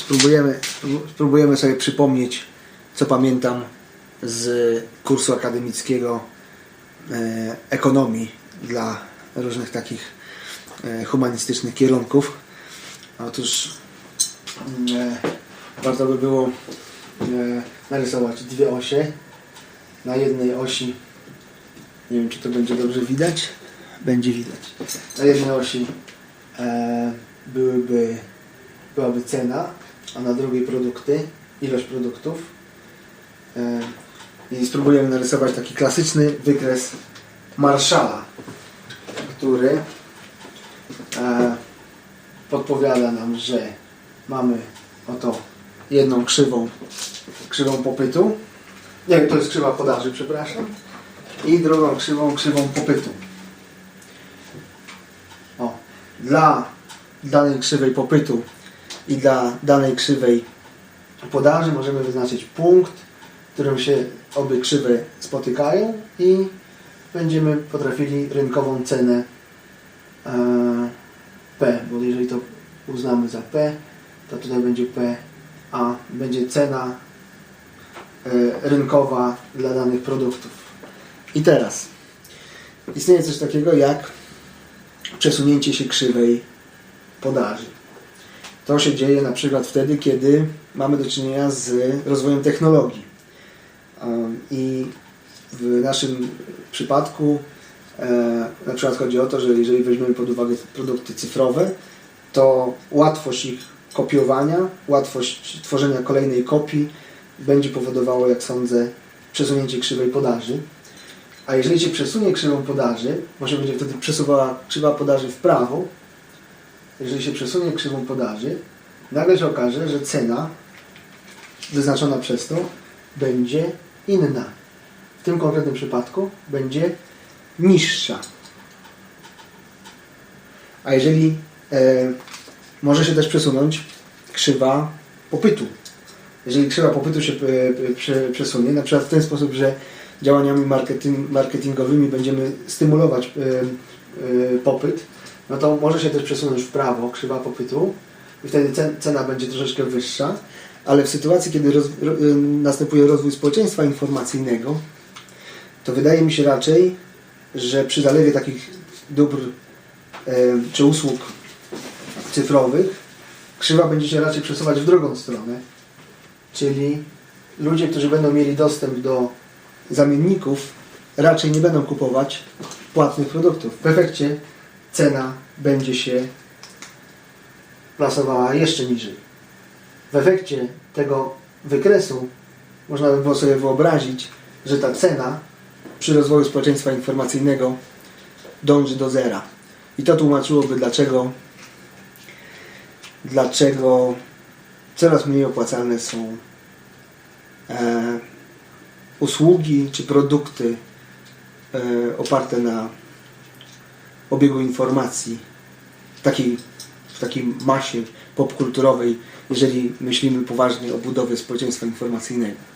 Spróbujemy, spróbujemy sobie przypomnieć, co pamiętam z kursu akademickiego e, ekonomii dla różnych takich e, humanistycznych kierunków. Otóż e, warto by było e, narysować dwie osie. Na jednej osi, nie wiem czy to będzie dobrze widać, będzie widać. Na jednej osi e, byłyby, byłaby cena, a na drugiej produkty, ilość produktów. E, I spróbujemy narysować taki klasyczny wykres Marszala, który e, podpowiada nam, że mamy oto jedną krzywą, krzywą popytu. Nie, to jest krzywa podaży, przepraszam. I drugą krzywą, krzywą popytu. O, dla danej krzywej popytu i dla danej krzywej podaży możemy wyznaczyć punkt, w którym się obie krzywe spotykają i będziemy potrafili rynkową cenę e, P, bo jeżeli to uznamy za P, to tutaj będzie P, a będzie cena e, rynkowa dla danych produktów. I teraz istnieje coś takiego jak przesunięcie się krzywej podaży. To się dzieje na przykład wtedy, kiedy mamy do czynienia z rozwojem technologii. Um, I w naszym przypadku e, na przykład chodzi o to, że jeżeli weźmiemy pod uwagę produkty cyfrowe, to łatwość ich kopiowania, łatwość tworzenia kolejnej kopii będzie powodowało, jak sądzę, przesunięcie krzywej podaży. A jeżeli się przesunie krzywą podaży, może będzie wtedy przesuwała krzywa podaży w prawo, jeżeli się przesunie krzywą podaży, nagle się okaże, że cena wyznaczona przez to będzie inna. W tym konkretnym przypadku będzie niższa. A jeżeli e, może się też przesunąć krzywa popytu. Jeżeli krzywa popytu się e, prze, przesunie, na przykład w ten sposób, że działaniami marketing, marketingowymi będziemy stymulować e, e, popyt, no to może się też przesunąć w prawo krzywa popytu i wtedy cena będzie troszeczkę wyższa, ale w sytuacji, kiedy roz, ro, następuje rozwój społeczeństwa informacyjnego, to wydaje mi się raczej, że przy zalewie takich dóbr e, czy usług cyfrowych krzywa będzie się raczej przesuwać w drugą stronę, czyli ludzie, którzy będą mieli dostęp do zamienników, raczej nie będą kupować płatnych produktów. W efekcie cena będzie się plasowała jeszcze niżej. W efekcie tego wykresu można by było sobie wyobrazić, że ta cena przy rozwoju społeczeństwa informacyjnego dąży do zera. I to tłumaczyłoby, dlaczego, dlaczego coraz mniej opłacalne są e, usługi czy produkty e, oparte na obiegu informacji w takiej, w takiej masie popkulturowej, jeżeli myślimy poważnie o budowie społeczeństwa informacyjnego.